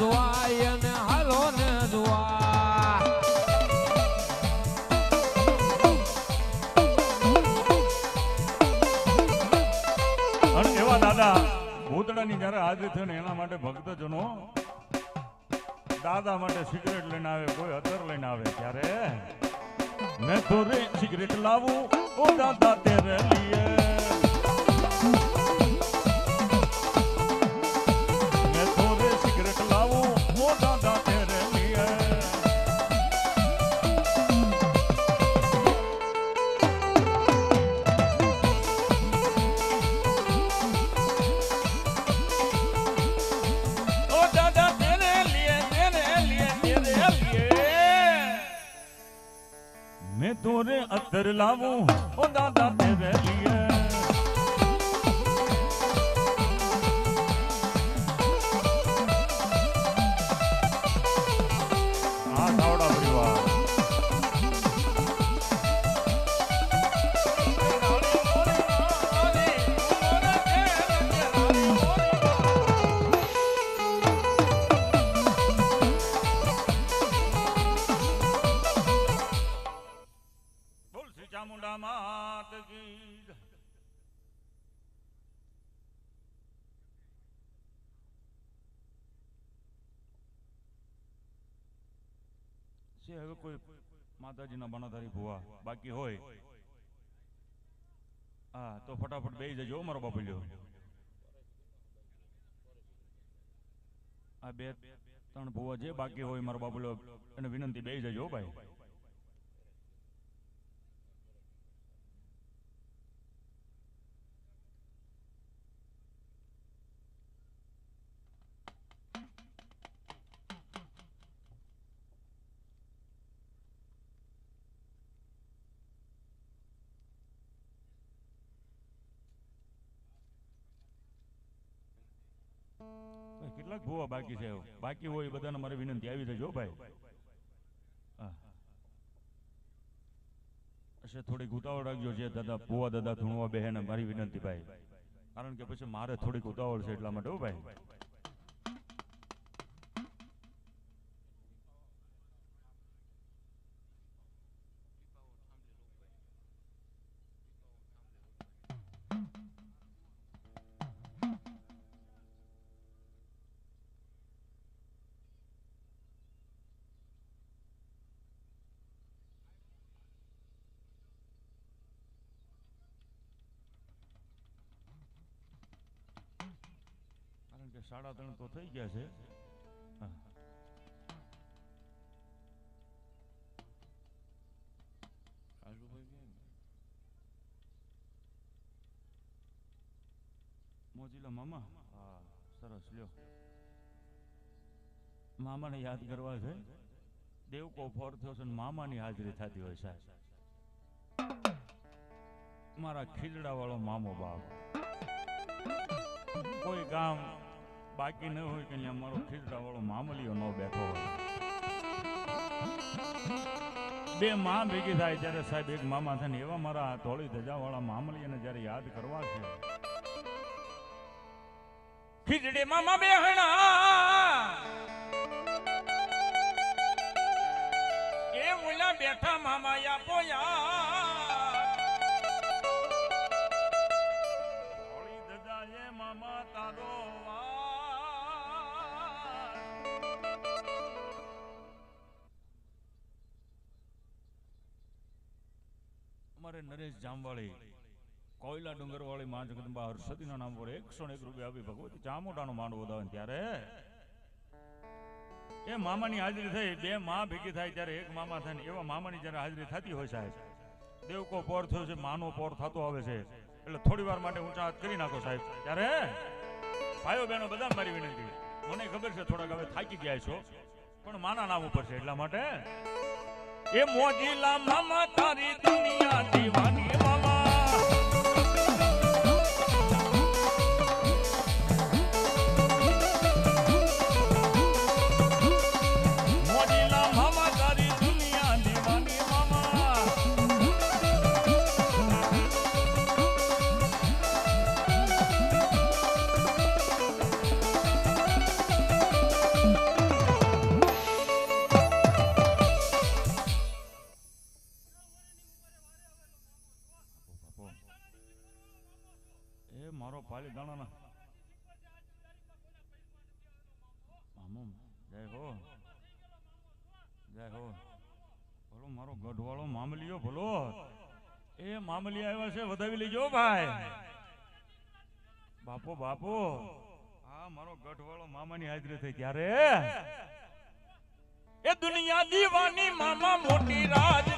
જોવાય અને હાલો ને જોવા. એવા દાદા ભૂતડાની જ્યારે હાજરી થયો ને એના માટે ભક્તજનો દાદા માટે સિગરેટ લઈને આવે, કોઈ અતર લઈને આવે ત્યારે મેં તો સિગરેટ લાવું. ઓ દાદા, તેરે લીએ. લાવું ઓ દાદા હવે કોઈ માતાજીના બનાધારી ભુવા બાકી હોય હા તો ફટાફટ બે જજો મારો બાપુ લ્યો આ બે ત્રણ ભુવા જે બાકી હોય, મારો બાપુ એને વિનંતી બે જજો, ભાઈ. કેટલાક ભૂવા બાકી છે. બાકી હોય બધાને મારે વિનંતી. આવી જજો ભાઈ. અચ્છા થોડી ઉતાવળ રાખજો જે દાદા, ભુવા દાદા ધૂણવા બહેન મારી વિનંતી ભાઈ. કારણ કે પછી મારે થોડીક ઉતાવળ છે એટલા માટે ભાઈ. સાડા ત્રણ તો થઈ ગયા છે. મોજીલા મામા? હા. સરસ લ્યો. મામાને યાદ કરવા છે. દેવકો ફોર થયો છે ને મામાની હાજરી થતી હોય સાહેબ મારા ખીલડા વાળો મામો બાપ. કોઈ ગામ બાકી ન હોય કે અહીંયા મારો ખીજડા વાળો મામલીઓ ન બેઠો હોય. બે માં ભેગી થાય ત્યારે સાહેબ એક મામા થાય એવા મારા ધોળી ધજાવાળા મામલીઓને જ્યારે યાદ કરવા છે, ખીજડી મામા બે હણા એ ઓલા બેઠા મામા પોયા અમારે નરેશ જામવાળી, કોયલા ડુંગરવાળી માં જગદંબા હર્ષદીના નામ પર એકસો એક રૂપિયા આપી ભગવતી ચામોટાનો માંડવો દાવે ત્યારે. એ મામાની હાજરી થઈ, બે મા ભેગી થાય ત્યારે એક મામા થાય એવા મામાની જ્યારે હાજરી થતી હોય સાહેબ, દેવકો પોર થયો છે, માનો પોર થતો આવે છે. એટલે થોડી વાર માટે ઊંચા હાથ કરી નાખો સાહેબ. ત્યારે ભાઈઓ બહેનો બધા મારી વિનંતી. મને ખબર છે થોડાક હવે થાકી ગયા છો, પણ માના નામ ઉપર છે એટલા માટે. એ મોજીલા મામા તારી મારી દાણાના. મામો, જય હો. જય હો. ભલો મારો ગઢવાળો મામલીઓ ભલો. એ મામલી આવ્યા છે, વધાવી લેજો ભાઈ. બાપો બાપો. હા મારો ગઢવાળો મામાની હાજરી થઈ ત્યારે. એ દુનિયા દીવાની મામા મોટી રાજધાની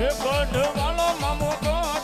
એ ગઢવાળો મામો તો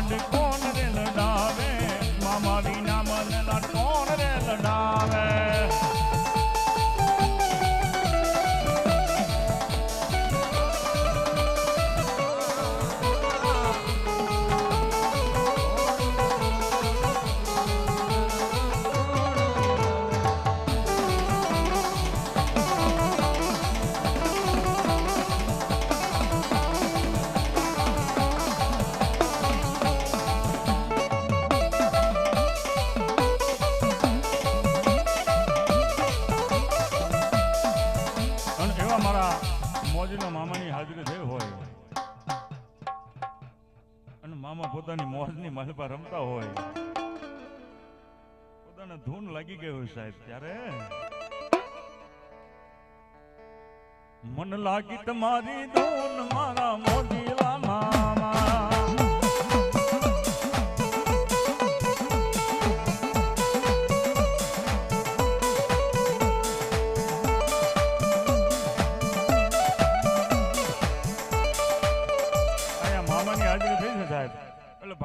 વિના મામાની હાજરી થઈ હોય. અને મામા પોતાની મોજની માલપા રમતા હોય. પોતાને ધૂન લાગી ગયું સાહેબ ત્યારે. મન લાગી તમારી ધૂન, મારા મોજીલા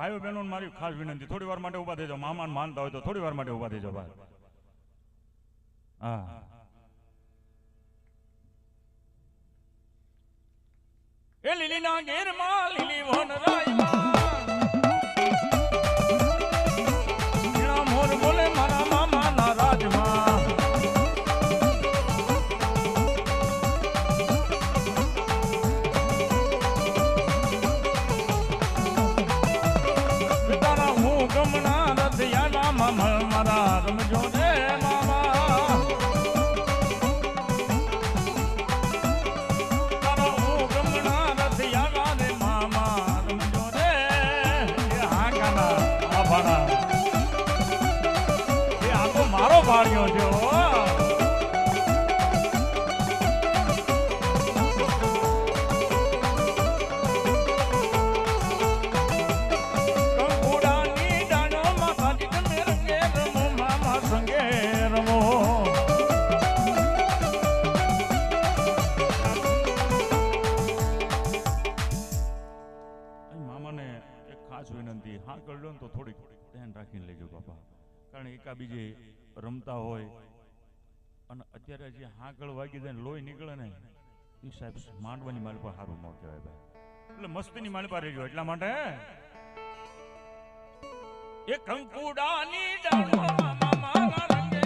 ભાઈઓ બહેનો મારી ખાસ વિનંતી. થોડી વાર માટે ઊભા થઈ જાઓ મામાને માનતા હોય તો થોડી વાર માટે ઊભા થઈ જાઓ ભાઈ હા. એ લીલીના ગેરમાં લીલી વનરાયમાં ઝીણા મારો ભાણ્યો છે મામાને એક ખાસ વિનંતી, હા, કરી લો તો થોડીક ધ્યાન રાખીને લેજો, બાપા. કારણ એકાબીજે રમતા હોય અને અત્યારે જે હાંકળ વાગી જાય લોહી નીકળે ને, એ સાહેબ માંડવાની માલ પર સારું ન કહેવાય ભાઈ. એટલે મસ્તીની માલ પર રહેજો એટલા માટે એ કંકુડાની ડાળમાં મારા રંગે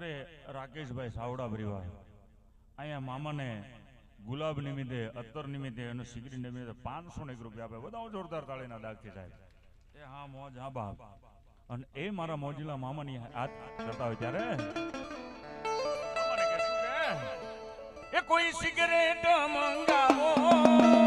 અમારે રાકેશભાઈ સાવડા પરિવાર. અહીંયા મામાને ગુલાબ નિમિત્તે, અત્તર નિમિત્તે અને સિગરી નિમિત્તે પાંચસો ને એક રૂપિયા આપે. બધા જોરદાર તાળીના દાખી સાહેબ એ હા મોજ, હા બાપ. અને એ મારા મોજીલા મામાની હાથ કરતા હોય ત્યારે? એ કોઈ સિગરેટ મંગાવો.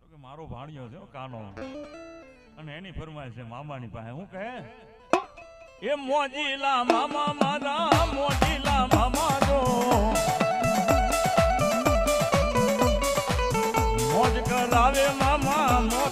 તો કે મારો ભાણિયો છે કાનો. અને એની ફરમાય છે, મામાની પાસે. હું કહે, એ મોજીલા મામા મારા, મોજીલા મામા જો. મોજ કરાવે મામા, મોજ